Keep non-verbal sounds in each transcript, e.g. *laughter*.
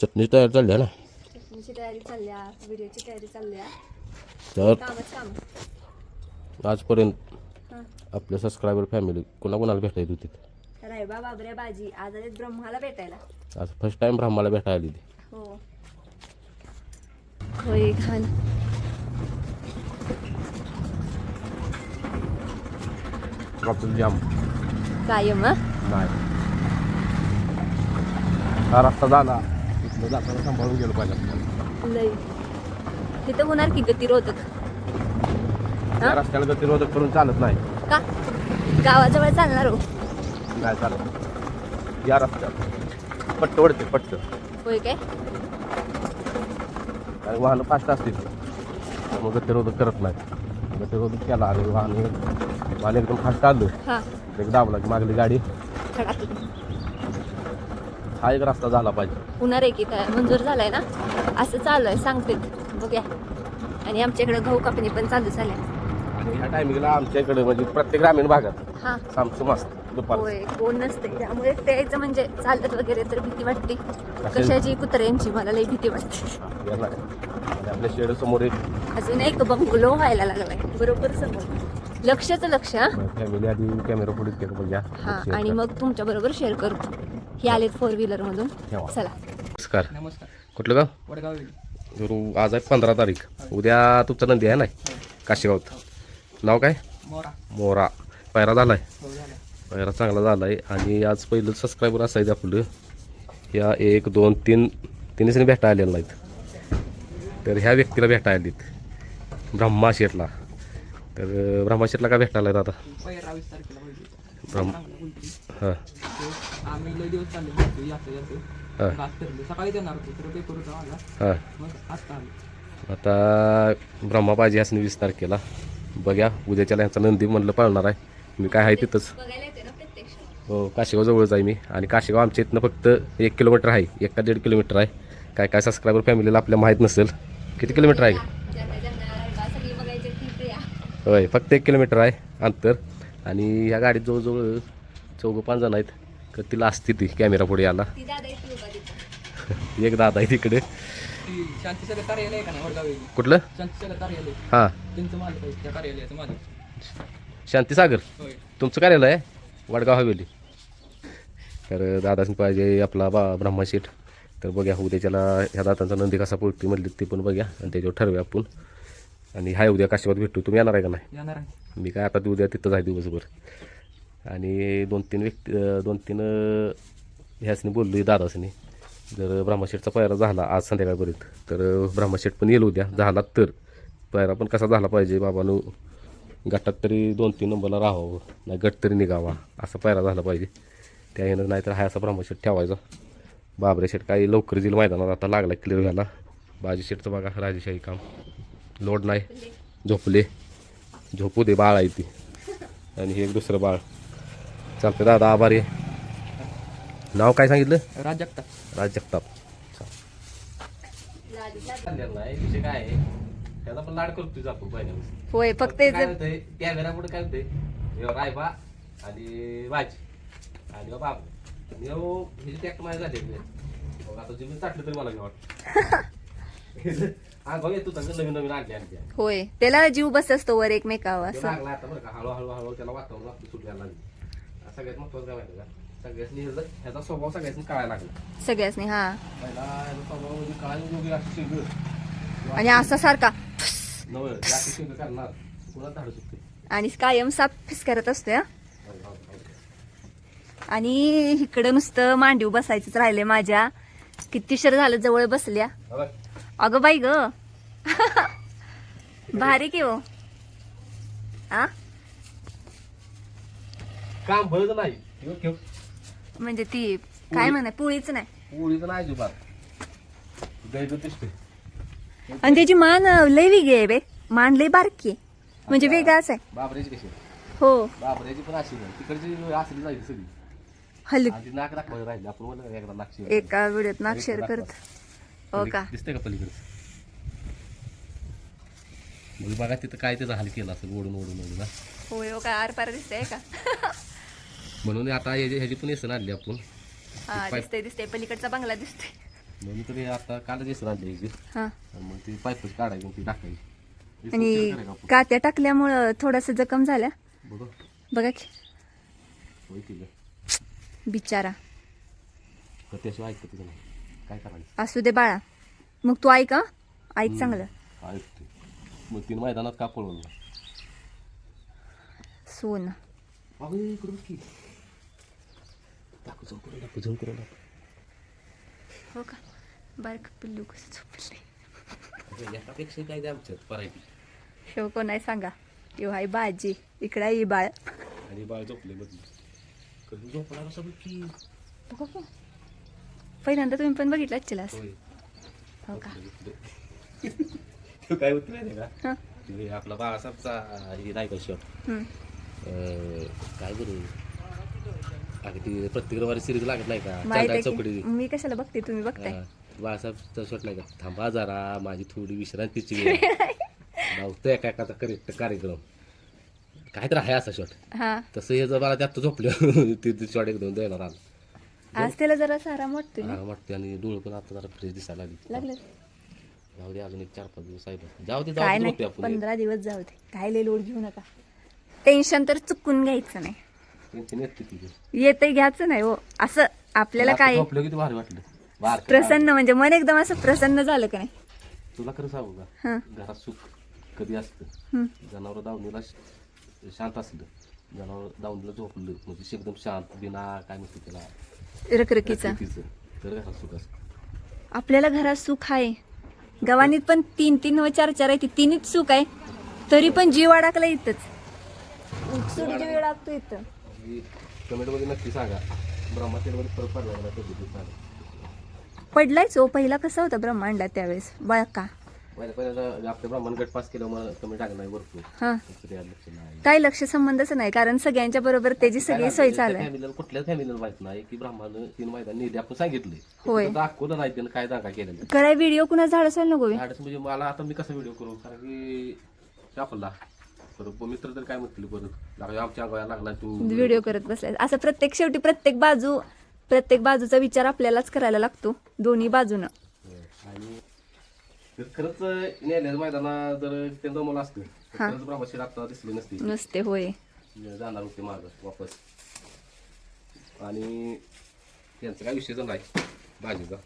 चटणी तयार चालली आहे ना चटणीची तयारी चालल्या व्हिडिओची तयारी चालल्या तर कामच काम आजपर्यंत हां आपल्या सबस्क्रायबर फॅमिली कोणाकोणाला भेटायला होती रायबा बाबऱ्या बाजी आज आलेत ब्रह्माला भेटायला आज फर्स्ट टाइम ब्रह्माला भेटायला आली ती हो होय खान ट्रॉफिक जाम कायम हा नाही हा रस्ता झाला इथलं जाताना सांभाळून गेलो पाहिजे आपल्याला. लई तिथं होणार की गतिरोधक? या रस्त्याला गतिरोधक करून चालत नाही. का? गावाजवळ चालणार हो. नाही चालत. या रस्त्यात पट्ट ओढते पट्ट. होय काय? आणि वाहनं फास्ट असतील. त्यामुळे गतिरोधक करत नाही. गतिरोधक केला आणि वाहन वाहन एकदम फास्ट आलं हा. एक दाबला की मागली गाडी. खडाकी हा एक रस्ता झाला पाहिजे. आहे की काय मंजूर झालाय ना? असं चालू आहे सांगते. बघूया. आणि आमच्याकडे गहू कापणी पण चालू झाल्या. आणि ह्या टायमिंगला आमच्या इकडे म्हणजे प्रत्येक ग्रामीण भागात हा. सामसुम असतं दुपार होय कोण नसते. त्यामुळे त्याचं म्हणजे चालत वगैरे तर भीती वाटते. कशाची? कुत्र्यांची. मला लई भीती वाटते. आणि आपल्या शेड समोर एक अजून एक बंगलो व्हायला लागलाय. बरोबर समोर. लक्षच लक्ष हा. फॅमिली आधी कॅमेरा पुढे केलं बघ्या. हा आणि मग तुमच्या बरोबर शेअर करतो हे आलेत फोर व्हीलर मधून. ठेवा. चला. नमस्कार. नमस्कार. कुठलं गाव? वडगाव गुरु आज आहे पंधरा तारीख. उद्या तुमचा नंदी आहे ना? काशीगावत नाव काय? मोरा. मोरा. पायरा झालाय? हो झाला पायरा चांगला झालाय. आणि आज पहिलं सबस्क्रायबर असायचं आपलं. या एक दोन तीन तिन्हीच भेटा आलेलं नाहीत. तर ह्या व्यक्तीला भेटा आलीत. ब्रह्मा शेटला. तर ब्रह्मा शेटला का भेटायला आहेत आता. ब्रह्म. हां. आम्ही लय दिवस चालले याचं हां. आज ठरलं सकाळी देणार होतो तर पेपर होता माझा. हां. मग आता आलो. आता ब्रह्मा पाहिजे असं वीस तारखेला. बघ्या उद्याच्याला ह्यांचा नंदी म्हणलं पाळणार आहे. मी काय आहे तिथंच. बघायला येते ना प्रत्यक्ष? हो काशीगाव जवळच आहे मी. आणि काशीगाव आमच्या इथनं फक्त एक किलोमीटर आहे. एक का दीड किलोमीटर आहे. काय काय सबस्क्रायबर फॅमिलीला आपल्या माहीत नसेल. किती किलोमीटर आहे? ज्यांना ज्यांना रायबा सगळी बघायची तिथे या होय फक्त एक किलोमीटर आहे अंतर. आणि ह्या गाडीत जवळजवळ चौघं पाच जण आहेत. तर तिला असते ती कॅमेरा पुढे आला दादा तिथं. *laughs* एक दादा आहे तिकडे. ती शांती सगळं कार्यालय आहे का नाही वडगाव वेगळी कुठलं? शांती सगळं कार्यालय. हां. शांतीसागर? होय. तुमचं कार्यालय आहे? वडगाव हवेली. तर दादाच पाहिजे आपला बा ब्रह्माशीट तर बघूया उद्याच्याला ह्या दादांचा नंदी कसा पळतो म्हणली ते पण बघूया आणि त्याच्यावर ठरवूया आपण. आणि हाय उद्या काशीबाद भेटतो तुम्ही येणार आहे का नाही? येणार आहे. मी काय आता ते उद्या तिथंच आहे दिवसभर. आणि दोन तीन व्यक्ती दोन तीन ह्यासनी बोललो दादासनी. जर ब्रह्माशेठचा पायरा झाला आज संध्याकाळपर्यंत तर ब्रह्मशेठ पण येईल उद्या झाला तर. पायरा पण कसा झाला पाहिजे बाबानं गटात तरी दोन तीन नंबरला राहावं नाही गट तरी निघावा असा पायरा झाला पाहिजे. त्या येणं नाहीतर हा असा ब्रह्मशेठ ठेवायचा. बाबरे शेठ काही लवकर येईल मैदानात आता लागला क्लिअर झाला बाजी शेठचं बघा राजेशाही काम. लोड नाही झोपले. झोपू दे बाळ आहे ती. आणि हे एक दुसरं बाळ. चालतं दादा आभारी आहे. नाव काय सांगितलं? राज जगताप. राज जगताप. विषय काय पण लाड करतोय आपण पहिल्या होय फक्त काय याचं- होतंय? त्या घरापुढे काय होतंय? ह्यो रायबा आणि भाजी आणि ह्यो बाबा. आणि ह्यो हे टॅक्ट माझ्या झाले मग आता जिमीन चाटलं तरी मला नाही वाटत. *laughs* अंगावर येतो चांगलं नवीन नवीन आणले आणते होय त्याला जीव बस असतो वर एकमेकावर ते असं. लागला आता बरं का हळूहळू हळू त्याला वातावरण आपलं सुटायला लागलं. सगळ्यात महत्वाचं काय माहिती का? सगळ्यासनी ह्याचा ह्याचा स्वभाव सगळ्यासनी कळायला लागला. सगळ्यासनी हा. पहिला ह्याचा स्वभाव म्हणजे शिंग आणि असा सारखा. नवं ते असं शिंग करणार. कुणाला धाडू शकते? आणि कायम साप फिस करत असतोय हा. आणि इकडं नुसतं मांडीव बसायचंच राहिले माझ्या. किती शर झालं जवळ बसल्या. अगं बाई ग. भारी की हो. आ काम भरत नाही. ठेव, ठेव. म्हणजे ती काय म्हणा पोळीच नाही. पोळीचं नाही अजिबात. दिसते आणि त्याची मान लय वेगळी आहे बे. मान लय बारकी आहे. म्हणजे वेगळाच आहे. बाबऱ्याची कशी हो. बाबऱ्याची पण अशी नाही तिकडची असली जायची सगळी. हल आणि नाक दाखवायला राहिली. आपण एकदा. एका व्हिडिओत नाक शेअर करत. हो का? दिसतंय का पलीकडे? मग बघा तिथं काय त्याचा हाल केला असं ओढून ओढून ओढून हा. होय हो का? आर पार दिसतंय का? *laughs* म्हणून आता ह्याची ह्याची पण येसन आणली आपण. हा दिसतंय दिसतंय. पलीकडचा बंगला दिसतोय. म्हणून तरी आता कालच येसून आणली याची हा. आणि मग ती पाईपच काढायची आणि ती टाकायची. आणि आपण. कात्या टाकल्यामुळं थोडस जखम झाल्या बघू. बघा की. होय की गं. बिचारा. तर त्याशिवाय ऐकत नाही. काय करायचं? असू दे बाळा. मग तू ऐक हं? ऐक चांगलं. ऐकते मग तीन मैदानात का पळवलं? सोन. अगं इकडं बघ की. दाखव झोन करून दाखव झोन करून दाखव हो का? बारक पिल्लू कसं झोपलंय. अगं, एकापेक्षा काय आमच्यात शेव कोण आहे सांगा. यो हाय बाजी इकडे आहे ही बाळ. आणि बाळ झोपले मधली कधी झोपला कसं बघ की. बघा की. पहिल्यांदा तुम्ही पण बघितलं चिलास होय. हो का? तो काय होत नाही का? हं. ते आपला बाळासाहेबचा हे नाही का शॉट हम्म. काय अगं ती प्रत्येक रविवारी सिरीज लागत नाही का? माहीत आहे चौकडी की मी कशाला बघते? तुम्ही बघताय. बाळासाहेबचा शॉट नाही का थांबा जरा माझी थोडी विश्रांतीची *laughs* वेळ धावतोय एका एकाचा करेक्ट कार्यक्रम. काय तर आहे असा शॉट हा. तसं हे जर मला त्यात झोपलं ते शॉट एकदम देणार आला आज त्याला जरा सारा वाटतोय ना हा, वाटते आणि डोळं पण आता जरा फ्रेश दिसायला लागली. लागलं. जाऊ दे अजून एक चार पाच दिवस आहे बस. जाऊ दे काय जाऊ दे नाही झोपू आपण पंधरा दिवस जाऊ दे. काय लय लोड घेऊ नका. टेन्शन तर चुकून घ्यायचं नाही. येते घ्यायचं नाही हो. असं आपल्याला काय प्रसन्न म्हणजे मन एकदम असं प्रसन्न झालं का नाही. तुला खरं सांगू का? हं, घरात सुख कधी असतं. जनावर दावणीला शांत असलं. जनावर दावणीला झोपलं म्हणजे एकदम शांत बिना काय म्हणते त्याला? रखरखीचं. तर घरात सुख असतं. आपल्याला घरात सुख आहे. गव्हाणीत पण तीन तीन व चार चार आहे ती. तिन्हीच सुख आहे. तरी पण जीव अडकला इथंच. जीव अडकतो इथं. कमेंटमध्ये नक्की सांगा. ब्रह्मातेमध्ये फरक पडला का सांगा. पडलायच हो पहिला कसा होता ब्रह्मांडात त्यावेळेस? बळका पहिल्या पहिल्यांदा आपल्या ब्राह्मण गट पास केलं मला कमेंट भरपूर. हा. तसं काय लक्ष नाही. लक्ष संबंधच नाही कारण सगळ्यांच्या बरोबर त्याची सगळी सोय चालू आहे. फॅमिलीला कुठल्याच फॅमिलीला माहीत नाही की ब्राह्मण तीन मैदान नेली आपण सांगितले. होय. दाखवलं नाही त्यानं काय दाखा केलेलं. कराय व्हिडिओ कुणा झाड असेल नको बे? झाडच म्हणजे मला आता मी कसा व्हिडिओ करू? कारण की आपला मित्र तर काय म्हणतील परत लागला आमच्या अंगाला लागला तू. व्हिडिओ करत बसलाय. असं प्रत्येक शेवटी प्रत्येक बाजू प्रत्येक बाजूचा विचार आपल्यालाच करायला लागतो दोन्ही बाजूनं. आणि जर खरंच नेल्याचं मैदाना जर ते जमलं असतं तर हा. खरंच ब्रह्मशीर आता दिसली नसती. नसते होय. जाणार होते मागं वापस. आणि त्यांचा काय विषयच नाही भाजीचा.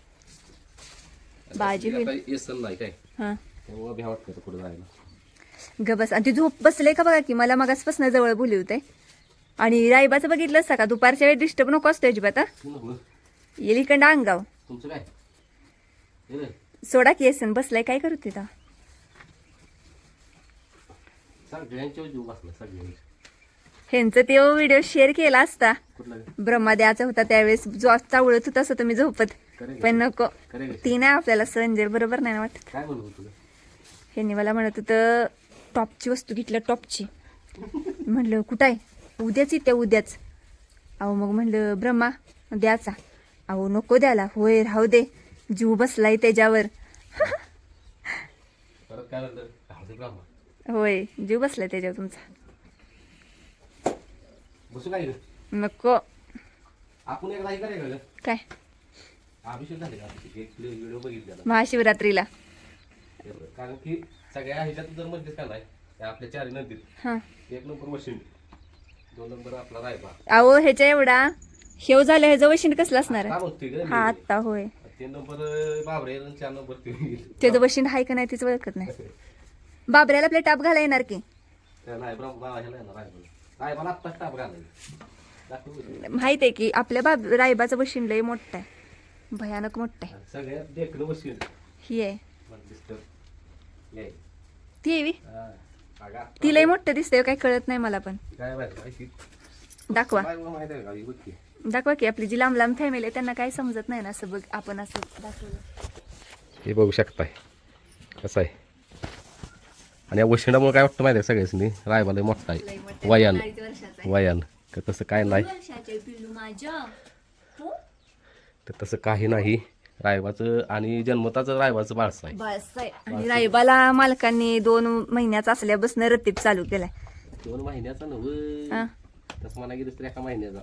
भाजी बी- येसन नाही काय? हा. त्यामुळे भ्या वाटतं पुढे जायला. ग बस आणि ती झोप बसले का बघा की मला मगासपासून जवळ बोली होते. आणि राईबाचं बघितलं असतं का? दुपारच्या वेळी डिस्टर्ब नको असतो अजिबात येईल इकडं अंगाव सोडा की येसन. बसलाय काय करू तिथं? ह्यांचं ते व्हिडिओ शेअर केला असता? ब्रह्माद्याचा होता त्यावेळेस. जो चावळत होता असं तुम्ही झोपत. पण नको. ती नाही आपल्याला संजय बरोबर नाही ना वाटत. ह्यांनी मला म्हणत होतं टॉपची वस्तू घेतल्या टॉपची. म्हणलं कुठं आहे उद्याच येते उद्याच. अहो मग म्हणलं ब्रह्मा द्याचा. अहो नको द्याला होय राहू दे. जीव बसलाय त्याच्यावर. होय जीव बसलाय त्याच्यावर तुमचा? नको. आपण? काय? महाशिवरात्रीला. सगळ्या ह्याच्यात जर म्हणतेस का नाही आपल्या चारी नदीत. हां. एक नंबर वशिंड दोन नंबर आपला रायबा. अहो ह्याच्या एवढा शेव झालं ह्याचं वशिंड कसलं असणार ग हा मी? आत्ता होय. तीन नंबर बाबरे आणि चार नंबर ते. त्याचं वशिंड आहे का नाही तीच ओळखत नाही. बाबऱ्याला आपल्या टाप घाला येणार की? त्या नाही ब्रह्मा ह्याला येणार रायबाला. रायबाला आत्ताच टाप घालायचं दाखव बरं. माहीत आहे की आपल्या बाब रायबाचं वशिंड लय मोठं आहे. भयानक मोठं आहे. सगळ्यात देखणं वशिंड ही आहे. मला दिसतं. ये ती? हा. आत्ता ती लय मोठं दिसतंय काय कळत नाही मला पण. दाखवा. ही. दाखवा की आपली जी लांब लांब फॅमिली आहे त्यांना काय समजत नाही ना असं बघ आपण असं दाखवलं. हे बघू शकताय. कसं आहे? आणि या वशिंडामुळे काय वाटतं माहिती आहे सगळ्यांनी रायबाला मोठा आहे. वयान वयान का तसं काय नाही. तर तसं काही नाही. रायबाचं आणि जन्मताचं रायबाचं बाळसं आहे बस आहे आणि रायबाला मालकांनी दोन महिन्याचा असल्यापासून रतीब चालू केलाय. दोन महिन्याचा हा. नव्ह तसं म्हणा गेलं तर एका महिन्याचा.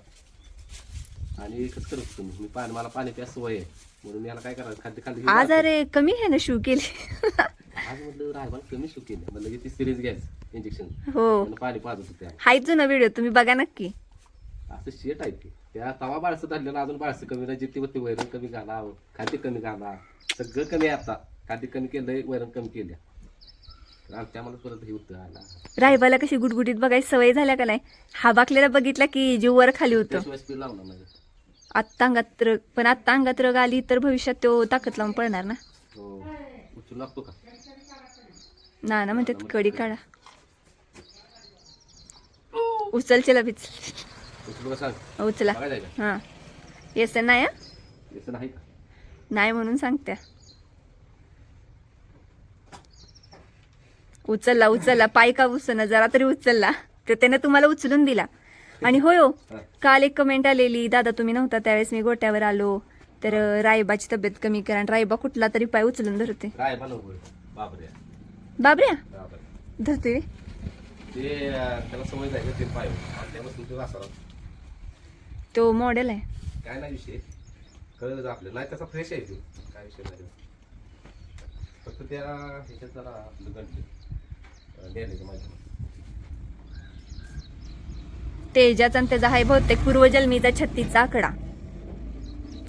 आणि एकच करत होतो मी. मी पाणी मला पाणी प्यास सवय आहे. म्हणून याला काय करायचं खाद्य खाल्ली की आज. अरे कमी आहे ना शू केली. आज म्हटलं रायबान कमी सुख केलं. म्हणलं की ती सिरीज घ्यायचं. इंजेक्शन हो. पाणी पाजत होते हाय जुना व्हिडिओ तुम्ही बघा नक्की. असं शेट आहे ते. त्या तवा बाळसं धरलेलं अजून बाळसं कमी नाही. जिथे होते वैरण कमी घाला खाद्य कमी घाला. सगळं कमी आता. खाद्य कमी केलंय वैरण कमी केल्या. हे रायबाला कशी गुटगुटीत बघायची सवय झाल्या का नाही? हा बाकलेला बघितला की जीव वर खाली होतं. आत्ता अंगात रग पण आत्ता अंगात रग आली तर भविष्यात तो ताकद लावून पडणार ना? हो. ना ना म्हणतात कडी काढा. उचल चला बिच उचलू हां. येस नाही हं? नाही म्हणून सांगत्या. उचलला उचलला. पाय का उचलना जरा तरी उचलला. तर त्याने तुम्हाला उचलून दिला. आणि होय हो. काल एक कमेंट आलेली दादा तुम्ही नव्हता त्यावेळेस मी गोट्यावर आलो. तर रायबाची तब्येत कमी करा. आणि रायबा कुठला तरी पाय उचलून धरते. बाबऱ्या. धरते रे. ते मॉडेल आहे. काय नाही विषय. कळलंच आपलं नाही तसा फ्रेश आहे ते. काय विषय नाही. फक्त त्या ह्याच्यात जरा आपलं द्यायला माझ्या तेजाचा आणि त्याचा हाय बहुतेक पूर्वजन्मीचा छत्तीचा आकडा.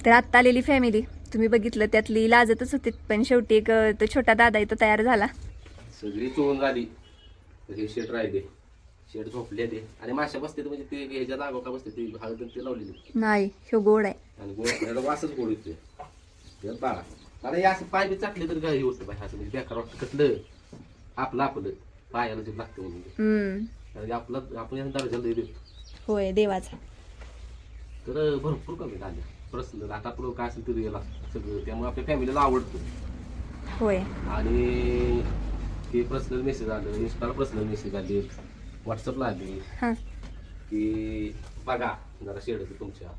तर आत्ता आलेली फॅमिली तुम्ही बघितलं त्यातली लाजतच होती पण शेवटी एक तो छोटा दादा इथं तयार झाला. सगळी चोळून झाली हे शेट राहिले शेट झोपले ते. आणि माशा बसते म्हणजे ते ह्याच्या जागो का बसते ते हळद ते लावलेली नाही ह्यो गोड आहे. आणि गोड याला वासच गोड येते हे बाळा. हे असं पाय बी चाटले तर काही होतं बाई असं म्हणजे बेकार वाटतं. कसलं? आपलं आपलं. पायाला जे लागतं आणि आपलं आपण या दर्जाला देतो. होय देवाचा. तर भरपूर कमी झाले प्रश्न आता पुढं काय असेल तरी गेला सगळं. त्यामुळे आपल्या फॅमिलीला आवडतं. होय. आणि ते पर्सनल मेसेज आलं. इंस्टाला पर्सनल मेसेज आले. व्हॉट्सअपला आले. हां. की बघा जरा शेड तुमच्या.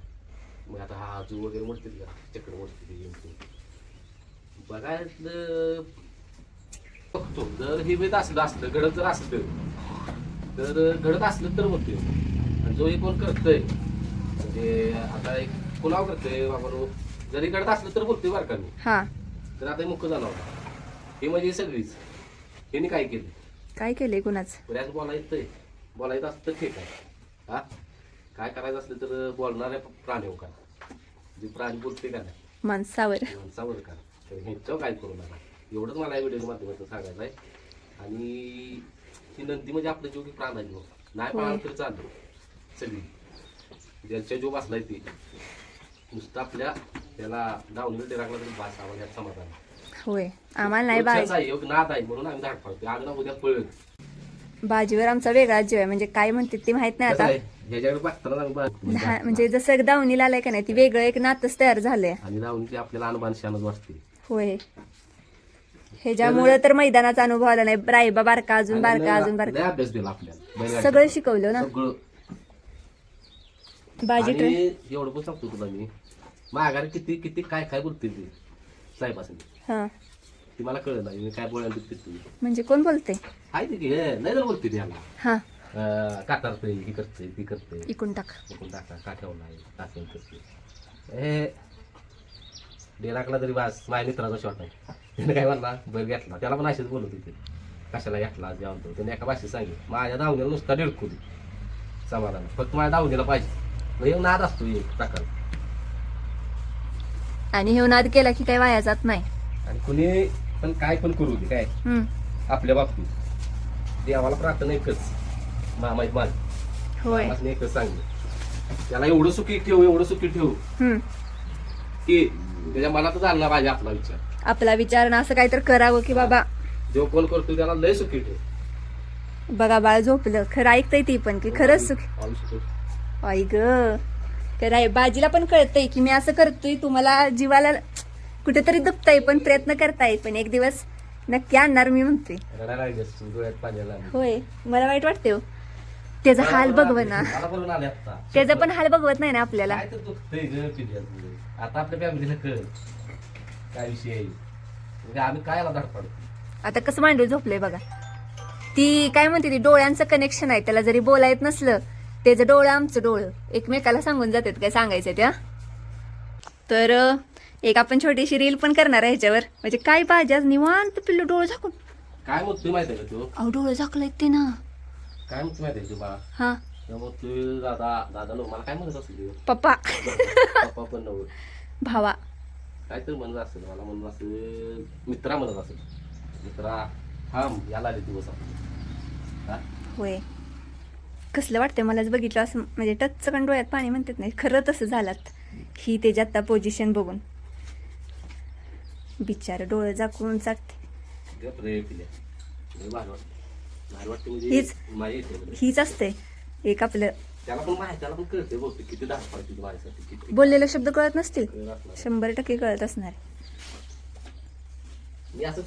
मग आता हा जू वगैरे मोडतील का? चक्र मोडतील येऊन बघतो. जर हे वेद असलं असलं घडत जर असलं तर घडत असलं तर होते. आणि जो हे कोण करतंय म्हणजे आता एक कुणाव करतंय बाबा जरी घडत असलं तर बोलतोय बरं का मी. हां. तर आता मुख्य झाला होता हे म्हणजे सगळीच. यांनी काय केलं काय केलंय कुणाच? बऱ्याच बोलायचं आहे बोलायचं असतं ठीक आहे. हा? काय करायचं असलं तर बोलणाऱ्या प्राणी करा जे प्राणी बोलते का नाही? माणसावर. माणसावर का? तर ह्यांच्यावर काय करू नका. एवढंच मला या व्हिडिओ माध्यमातून सांगायचं आहे आणि ही नंदी म्हणजे आपलं जीव की प्राणाची हो नाही होय. तरी चालतं सगळी. ज्यांच्या जीव बसलाय ते. नुसतं आपल्या त्याला डाऊन टाकला तरी बास आम्हाला यात समाधान. आहे. होय. आम्हाला नाही बाज रोजच्याच आहे, योग नाद आहे म्हणून आम्ही धाड पाडतो आज ना उद्या पळत बाजीवर आमचा वेगळा जीव आहे. म्हणजे काय म्हणते ते माहीत नाही कसं आता. आहे, ह्याच्याकडे बघताना आम्ही बघ- लहान- म्हणजे जसं दावणीला आलंय का नाही ती वेगळं एक नातच तयार झालंय. आणि राहून ते आपल्याला अनुमान शानच वाटते. होय. ह्याच्यामुळं तर मैदानाचा अनुभव आला नाही. रायबा बारका अजून आणि बारका लय- अजून लय बारका अभ्यास दिला आपल्याला. बैलगाडी. सगळं शिकवलं ना? सगळं. बाजी ट्रे एवढं पण सांगतो तुला मी. माघारी किती किती काय काय बोलते ती? साहेबासनी हा. ती मला कळलं नाही. मी काय बोलायला तिथे तुम्ही म्हणजे कोण बोलते आहे ती की हे, लय जण बोलते ती ह्याला हा. अं, कातारतंय ही करतंय ती करतंय. इकून टाक. बघून टाका का ठेवला आहे टाकेल तसं हे डेराकला तरी बास माझ्या मित्राचा शॉट आहे. त्याने काय म्हणला? बैल घेतला. त्याला पण असेच बोलत होते कशाला घेतला? जेवण तो. त्याने एका भाषेत सांगितलं. माझ्या दावणीला नुसता डिळकू दे. समाधान. फक्त माझ्या दावणीला पाहिजे. मग एक नाद असतो एक टाकायला आणि हे नाद केला की काही वाया जात नाही. आणि कुणी पण काय पण करू दे काय? हम्म. आपल्या बाबतीत. देवाला प्रार्थना एकच. मान होय. एकच सांगितलं. त्याला एवढं सुखी ठेव एवढं सुखी ठेव. हम्म. की त्याच्या मनात झाला पाहिजे आपला विचार. आपला विचार ना असं काहीतरी करावं की बाबा. जो कोण करतो त्याला लय सुखी ठेव. बघा बाळ झोपलं. खरं ऐकतय ती पण की खरंच सुख. ठेव. आई ग. खरं बाजीला पण कळतंय की मी असं करतोय तुम्हाला जीवाला कुठेतरी दुखतंय पण प्रयत्न करताय पण एक दिवस नक्की आणणार मी म्हणते. होय मला वाईट वाटते हो. त्याचा हाल बघव ना. त्याचा पण हाल बघवत नाही ना आपल्याला. आता आपल्या फॅमिलीला कळ. काय विषय म्हणजे आम्ही काय आता कसं मांडू झोपलंय बघा. ती काय म्हणते ती डोळ्यांचं कनेक्शन आहे. त्याला जरी बोलायत नसलं त्याचं डोळं आमचं डोळं. एकमेकाला सांगून जातात काय सांगायचं त्या तर एक आपण छोटीशी रील पण करणार आहे ह्याच्यावर. म्हणजे काय पाहिजे? आज निवांत पिल्लू डोळे झाकून. काय म्हणतोय माहिती आहे का तू? अहो डोळे झाकले ते ना. काय म्हणतोय माहिती तू बाळा हा. तू दादा दादा नो मला काय म्हणत असेल तू? पप्पा. पप्पा पण नव्हतं भावा. काय तर म्हणत असेल मला म्हणत असेल मित्रा म्हणत असेल. मित्रा हा याला आले दिवस आपण. हा? होय. कसलं वाटतंय? मलाच बघितलं असं म्हणजे टचकन डोळ्यात पाणी म्हणतात नाही खरं तसं झालात ही त्याची आत्ता पोझिशन बघून. बिचार डोळे झाकून वाटतं. म्हणजे हीच. हीच असते. एक आपलं बोललेले शब्द कळत नसतील. शंभर टक्के कळत असणार. मी असं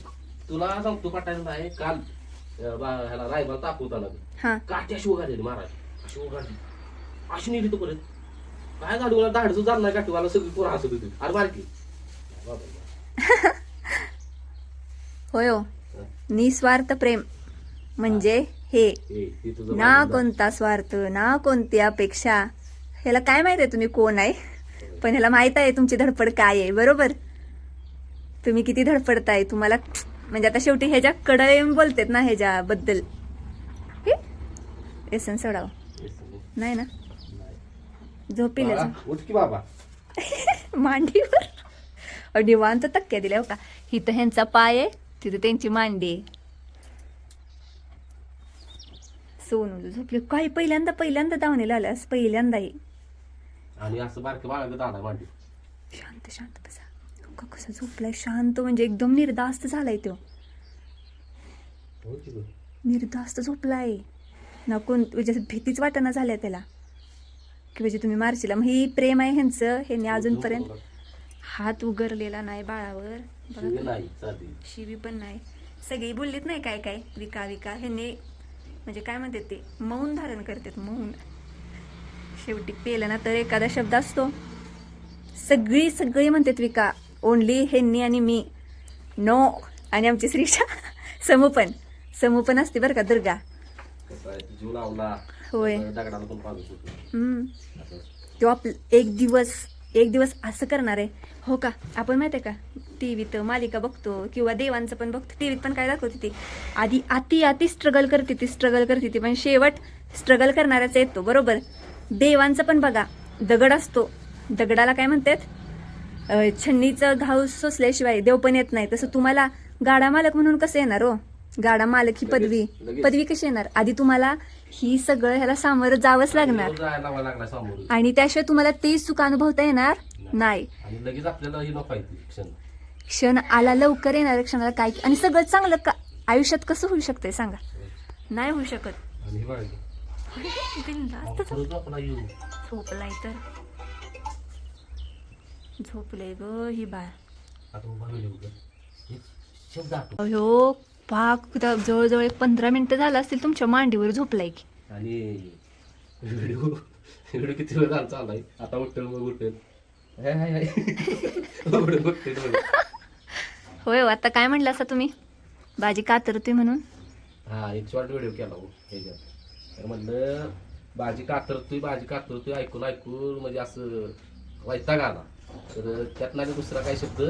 तुला सांगतो पाठायला नाही काल ह्याला रायबाला तापवताना हा. काठी अशी उघडली महाराज. अशी उघडली. अशी नेली तो परत. काय झालं मला धाडचं नाही काठीवाला सगळी पोरं हसत होती. अरे बारकी. *laughs* होय हो. निस्वार्थ प्रेम म्हणजे हे. ना कोणता स्वार्थ ना कोणती अपेक्षा. ह्याला काय माहीत आहे तुम्ही कोण आहे? पण ह्याला माहीत आहे तुमची धडपड काय आहे बरोबर? तुम्ही किती धडपडताय तुम्हाला म्हणजे आता शेवटी ह्याच्या कडे बोलतेत ना ह्याच्याबद्दल. एसन सोडाव. हे सगळं. नाही. ना. झोपिले *laughs* मांडीवर? निवांत तक्क्या दिल्या हो का? इथं ह्यांचा पाय आहे तिथं त्यांची मांडी आहे. सोनू झोपले. काय पहिल्यांदा पहिल्यांदा दावणीला आलं असं पहिल्यांदा आहे आणि असं बारकं बाळा दादा मांडी. शांत शांत बसा. हो का कसा झोपलाय? शांत म्हणजे एकदम निर्धास्त झालाय तो. हो? निर्धास्त झोपलाय. ना कोण म्हणजे भीतीच वाटना झाल्या त्याला. की म्हणजे तुम्ही मारशीला मग ही प्रेम आहे ह्यांचं ह्यांनी अजूनपर्यंत हात उगरलेला नाही बाळावर. शिवी पण नाही. सगळी बोललीत नाही काय काय? विका विका. ह्यांनी म्हणजे काय म्हणतात ते? मौन धारण करतात मौन. शेवटी पेलं ना तर एखादा शब्द असतो. सगळी सगळी म्हणतात विका. ओनली ह्यांनी आणि मी. नो. आणि आमची श्रीषा समूपन समूपन असते बरं का दुर्गा. होय. पण हम्म. तो आप एक दिवस एक दिवस असं करणार आहे. हो का? आपण माहिती आहे का? टी व्हीत मालिका बघतो किंवा देवांचं पण बघतो. टी व्हीत पण काय दाखवते ती? आधी अति अति स्ट्रगल करते ती स्ट्रगल करते ती. पण शेवट स्ट्रगल करणाऱ्याचा येतो बरोबर? देवांचं पण बघा. दगड असतो. दगडाला काय म्हणतात? छन्नीचं घाव सोसल्याशिवाय देव पण येत नाही. तसं तुम्हाला गाडा मालक म्हणून कसं येणार हो? गाडा मालक ही पदवी. पदवी कशी येणार? आधी तुम्हाला ही सगळं ह्याला सामोरं जावंच लागणार. रोज जायला लावायला लागला समोर. आणि त्याशिवाय तुम्हाला ते सुख अनुभवता येणार नाही. आणि लगेच आपल्याला ही नको क्षण. क्षण आला लवकर येणाऱ्या क्षणाला काय आणि सगळं चांगलं का आयुष्यात कसं होऊ शकतंय सांगा? नाही होऊ शकत. आणि हे बघा. की, बिनधास्त अहो, खरंच आपला येऊ. झोपलाय तर. झोपले ग ही बाळ. आता उभा हे शब्द अयो पाक कुठं जवळजवळ एक पंधरा मिनिटं झालं असतील तुमच्या मांडीवर झोपलाय की. आणि व्हिडिओ व्हिडिओ किती वेळ झाला चाललाय? आता उठेल मग उठेल हाय हो, आता काय म्हणलं असं तुम्ही? बाजी कातरतोय म्हणून? हा एक शॉर्ट व्हिडिओ केला हो ह्याच्यात. तर म्हणलं भाजी कातरतोय भाजी कातरतोय ऐकून ऐकून म्हणजे असं वैताग आला. तर त्यात नाही दुसरा काय शब्द?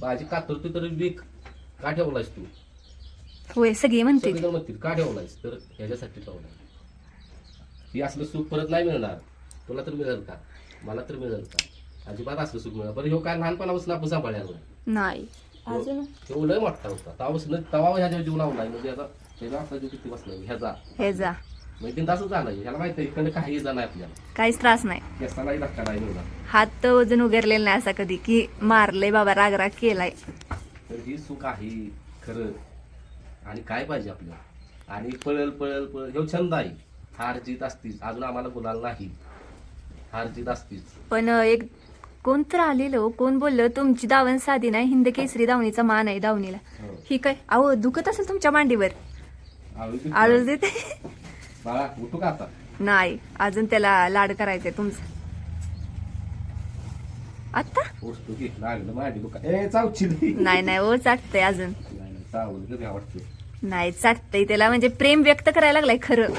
भाजी कातरतोय तर बीक का ठेवलायस तू? होय सगळी म्हणते सगळेजण म्हणतील का ठेवलायस? तर ह्याच्यासाठी ठेवलाय. ही असलं सुख परत नाही मिळणार. तुला तर मिळेल का? मला तर मिळेल का? अजिबात असलं सुख मिळणार. बरं ह्यो काय लहानपणापासून आपण सांभाळ्याला नाही. अजून? तो लय मोठा होता. तेव्हापासून तवा ह्याच्या जीव लावलाय म्हणजे आता आपला जीव किती बसला ह्याचा हे जा. म्हणजे तसं झालं ह्याला माहिती आहे इकडे काही जाणार आपल्याला. काहीच त्रास नाही. केसालाही धक्का नाही मिळणार हात तर वजन उगरलेला नाही असा कधी की मारले बाबा रागराग केलाय. तर ही सुख आहे खरं. आणि काय पाहिजे आपल्याला? आणि पळल पळल पळल. हे छंद आहे. हार जीत असतीच. अजून आम्हाला बोलायला नाही. हार जीत असतीच. पण एक कोण तर आलेलं हो, कोण बोललं तुमची दावण साधी नाही. हिंद केसरी दावणीचा मान आहे दावणीला. हो. ही काय? अहो दुखत असेल तुमच्या मांडीवर. आवडीची आळूच देते. बाळा उठू का आता? नाही. अजून त्याला लाड करायचंय तुमचं. आता? उठतो की लागलं माझी दुका ए चावची नाही नाही. ओ चाटतंय अजून. नाही चाटतंय त्याला म्हणजे प्रेम व्यक्त करायला लागलाय खरं.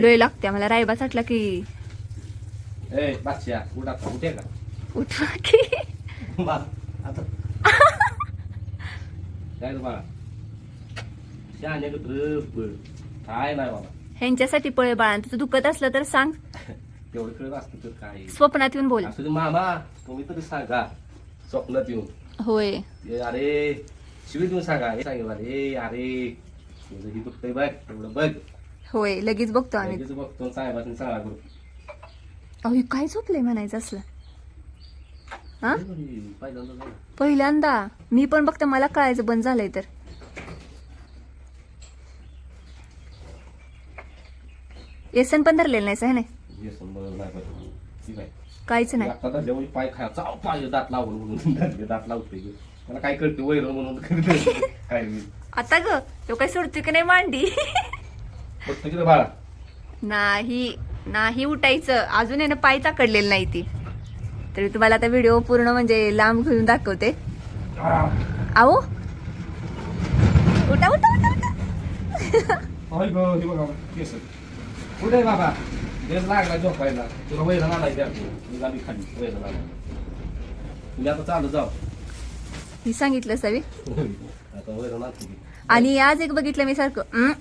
लोय लागते मला रायबा चाटला की. उठवा की. *laughs* काय नाही बाबा. ह्यांच्यासाठी पळे बाळा तुझं दुखत असलं तर सांग. *laughs* तेवढं कळत असतं तर काय? स्वप्नात येऊन बोल. असं मामा तुम्ही तरी सांगा. स्वप्नात येऊन. होय. अरे शिवी देऊन सांगा हे सांगेल अरे अरे तुझं ही दुखतंय बघ तेवढं बघ. होय लगेच बघतो आम्ही. लगेच बघतो साहेबांनी सांगा करू अहो हे काय झोपलंय म्हणायचं असलं? हा? पहिल्यांदा झालं. पहिल्यांदा. मी पण बघते मला कळायचं बंद झालंय तर. येसन पण धरलेलं नाही आहे नाही? बरं. ठीक आहे. काहीच नाही. आता तर जेवढी पाय खायचा अहो, पाय दात लावून म्हणून दात लावते मला काय कळते वैरण म्हणून काय मी? आता ग तो काय सोडतोय की नाही मांडी? फक्त किती बाळा. नाही नाही उठायचं. अजून आहे ना पाय ताकडलेलं नाही ती. तरी तुम्हाला आता व्हिडिओ पूर्ण म्हणजे लांब घेऊन दाखवते. आहो? उठा उठा उठा उठा. होय गो हे बघा केस. कुठे बाबा. देश लागला झोपायला. तुला वैरण मी गाडी खाली. वैरण आणायला तुम्ही आता चालू जाऊ. ही सांगितलं सवी मी. *laughs* आणि आज एक बघितलं मी सारखं. "हं,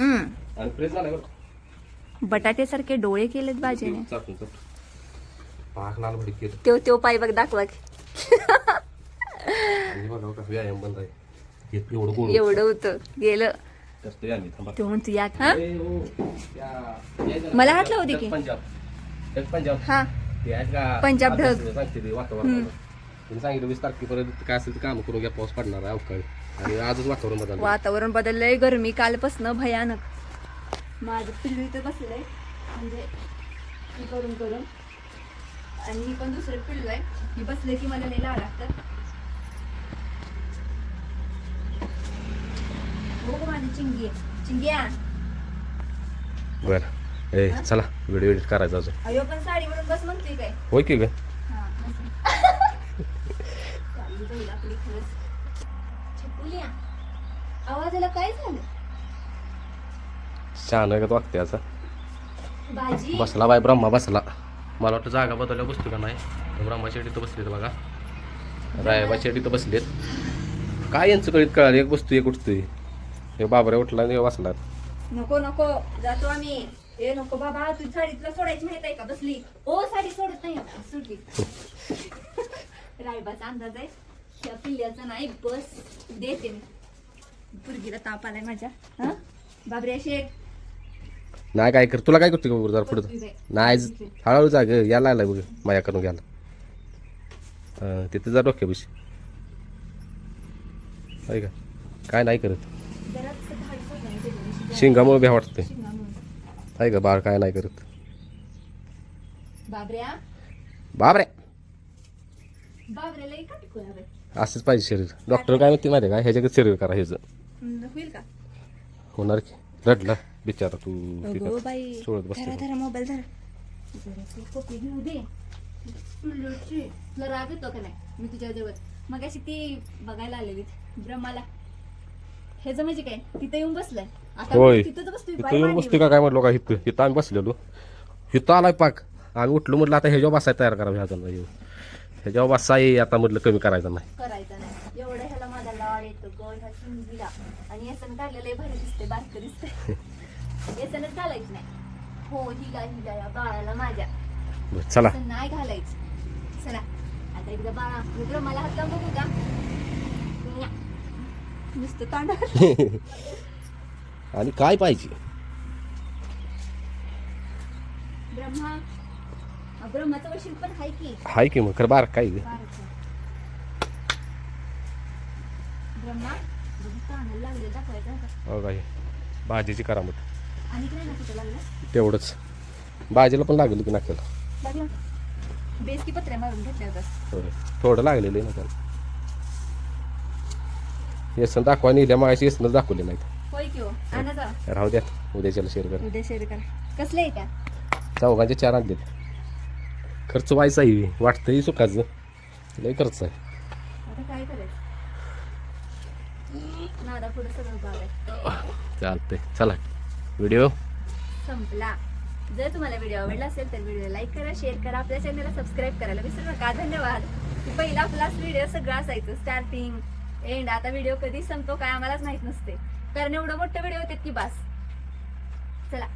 हं." आणि फ्रेश झाला बरं बटाटे सारखे डोळे केलेत केलं. तो तो पाय बघ दाखवा एवढं होतं. गेलं. तो म्हणतो या मला हात लावू दे की. जग पंजाब. जग पंजाब. हा. ते आहेत का? पंजाब ढग. त्यांनी सांगितलं वीस तारखेपर्यंत काय असेल ते काम करून घ्या पाऊस पडणार आहे अवकाळी. आणि आजच वातावरण बदललं. वातावरण बदललंय गरमी कालपासनं भयानक. माझं पिल्लू इथं बसलंय म्हणजे हे करून करून. आणि ही पण दुसरं पिल्लू आहे. ही बसले की मला नाही लावा लागतं हो गं माझी चिंगी आहे. चिंग्या. बरं. ए चला व्हिडिओ एडिट करायचा अजून. अयो पण साडी म्हणून बस म्हणते काय? होय की ग हा, बस. चालली जाईल आपली खरंच. छकुल्या, आवाजाला काय झालं? छान वागते भाजी बसला बाय ब्रह्मा बसला. मला वाटतं जागा बदलल्या बसतो का नाही? ब्रह्मा शेड इथं बसलेत बघा. रायबा शेड इथं बसलेत. काय यांचं कळीत कळालं? एक बसतो एक उठतोय. हे बाबरे उठला आणि हे बसला. नको नको. जातो आम्ही. ए नको बाबा. तू साडी तुला सोडायची माहीत आहे का? बसली. ओ साडी सोडत नाही. सुटली. *laughs* रायबाचा अंदाज आहे. त्या पिल्ल्याचा नाही बस देते मी. पुरगीला ताप आलाय माझ्या. हा? बाबरे शेख नाही काय कर. तुला काय करतो का जरा पुढं. नाही हळूहळू जाग यायला आलाय बघ माया करून घ्यायला. तिथे जा डोक्यापाशी आहे का? काय नाही करत. असं. शिंगामुळे भ्या वाटते. आहे का? बाळ काय नाही करत. बाबऱ्या बापरे बाबऱ्याला. असंच पाहिजे शरीर. डॉक्टर काय म्हणते माहिती का? ह्याच्याकडे शरीर करा ह्याचं. होईल का? होणार की? रडला? बिचारा तू. अगो. बाई सोडत बसते धरा धरा मोबाईल धरा. जरा ती कॉपी घेऊ दे. पिल्लूची. तुला राग येतो का नाही? मी तुझ्या जवळ मग अशी ती बघायला आलेली. ब्रह्माला. हे म्हणजे काय? तिथं येऊन बसलाय. आता होय. तिथंच बसतोय. इथं बाई येऊन मांडीवर. बसते का? काय म्हटलं का इथं? इथं आम्ही बसलेलो. इथं आलाय पाक. आम्ही उठलो म्हटलं आता ह्याच्यावर बसायला तयार करा ह्याचा नाही ह्याच्यावर बसा ये आता म्हटलं कमी करायचं नाही. करायचं नाही. एवढं ह्याला माझा लाड येतो ग ह्या आणि यासन काढलेलं भारी दिसते बारकं दिसते *laughs* यासनच घालायचं नाही. हो हिला हिला या बाळाला माझ्या. बरं, चला. असं नाही घालायचं. चला. आता एकदा बाळा मित्र मला हात लावून बघू का? न्या. नुसतं *laughs* आणि काय पाहिजे? ब्रह्मा ब्रह्माचं वशील पण आहे की? हाय की मग खरं बार काय ग? बाराचं. ब्रह्मा बघू तांदूळ लागले दाखवायचं आता. हो काय भाजीची करामत. आणि काय ना कुठं लागलं? तेवढंच. भाजीला पण लागेल की नाक्याला लागलं? बेस की पत्र्या मारून घेतल्या होत्या. होय. थोडं लागलेलं आहे ना त्याला. येसन दाखवा नेल्या मग येसनच दाखवले नाहीत. होय की हो? आणा जा. राहू द्या उद्याच्याला शेअर करा. उद्या शेअर करा. कसले आहे का चौघांचे चार आणलेत. खर्च व्हायचा आहे. वाटतंही सुखाचं. लय खर्च आहे. आता काय करायचं? नादा पुढे सगळं चालतंय. चला. व्हिडिओ? संपला. जर तुम्हाला व्हिडिओ आवडला असेल तर व्हिडिओ लाईक करा शेअर करा. आपल्या चॅनलला सबस्क्राईब करायला विसरू नका. धन्यवाद. पहिला आपलाच व्हिडिओ सगळं असायचं. स्टार्टिंग एंड आता व्हिडिओ कधी संपतो काय आम्हालाच माहीत नसते. कारण एवढं मोठं व्हिडिओ होते की बास. चला.